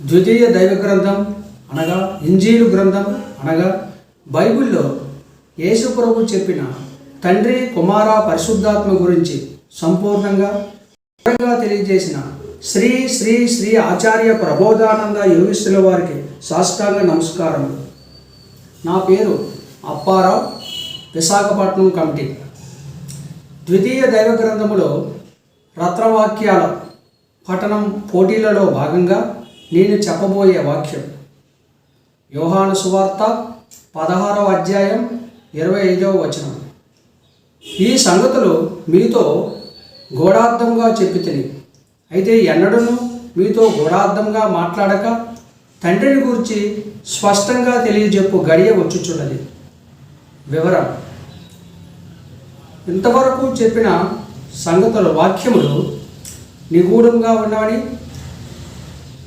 ద్వితీయ దైవ గ్రంథం అనగా ఇంజీలు గ్రంథం అనగా బైబిల్లో యేసుప్రభు చెప్పిన తండ్రి కుమార పరిశుద్ధాత్మ గురించి సంపూర్ణంగా వివరంగా తెలియజేసిన శ్రీ శ్రీ శ్రీ ఆచార్య ప్రబోధానంద యోగిస్తుల వారికి సాష్టాంగ నమస్కారం నా పేరు అప్పారావు విశాఖపట్నం కమిటీ. ద్వితీయ దైవ గ్రంథములో రత్నవాక్యాల పఠనం పోటీలలో భాగంగా నేను చెప్పబోయే వాక్యం. యోహాను సువార్త పదహారవ అధ్యాయం ఇరవై ఐదవ వచనం. ఈ సంగతులు మీతో గోడార్థంగా చెప్పి తిని అయితే ఎన్నడూను మీతో గోడార్థంగా మాట్లాడక తండ్రిని గురించి స్పష్టంగా తెలియజెప్పు గడియ వచ్చుచున్నది. వివరం. ఇంతవరకు చెప్పిన సంగతుల వాక్యములు నిగూఢంగా ఉన్నవని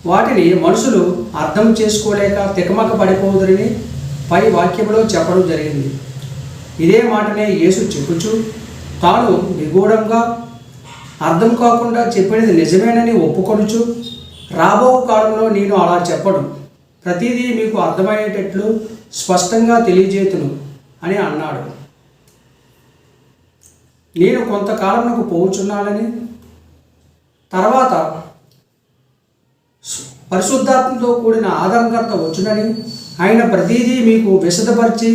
వాటిని మనుషులు అర్థం చేసుకోలేక తికమక పడిపోదురని పై వాక్యంలో చెప్పడం జరిగింది. ఇదే మాటనే యేసు చెప్పుచు తాను నిగూఢంగా అర్థం కాకుండా చెప్పినది నిజమేనని ఒప్పుకొనుచు రాబో కాలంలో నేను అలా చెప్పడం ప్రతిదీ మీకు అర్థమయ్యేటట్లు స్పష్టంగా తెలియజేతును అని అన్నాడు. నేను కొంతకాలంకు పోవుచున్నానని తర్వాత పరిశుద్ధాత్మతో కూడిన ఆదరణకర్త వచ్చునని ఆయన ప్రతిదీ మీకు విశదపరిచి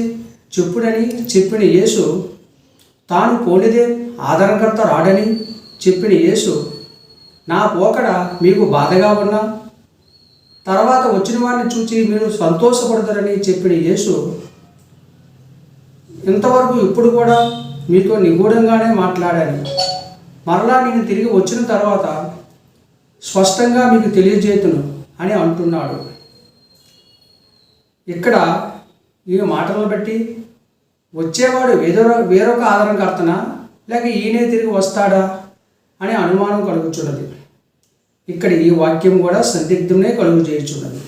చెప్పుడని చెప్పిన యేసు తాను పోలిదే ఆదరణకర్త రాడని చెప్పిన యేసు నా పోకడ మీకు బాధగా ఉన్నా తర్వాత వచ్చిన వారిని చూచి మీరు సంతోషపడతారని చెప్పిన యేసు ఇంతవరకు ఇప్పుడు కూడా మీతో నిగూఢంగానే మాట్లాడాను. మరలా నేను తిరిగి వచ్చిన తర్వాత స్పష్టంగా మీకు తెలియజేతును అని అంటున్నాడు. ఇక్కడ ఈ మాటలను బట్టి వచ్చేవాడు వేదో వేరొక ఆదరణకర్తనా లేక ఈయనే తిరిగి వస్తాడా? అనే అనుమానం కలుగుచున్నది. ఇక్కడ ఈ వాక్యం కూడా సందిగ్ధమే కలుగు చేయుచున్నది.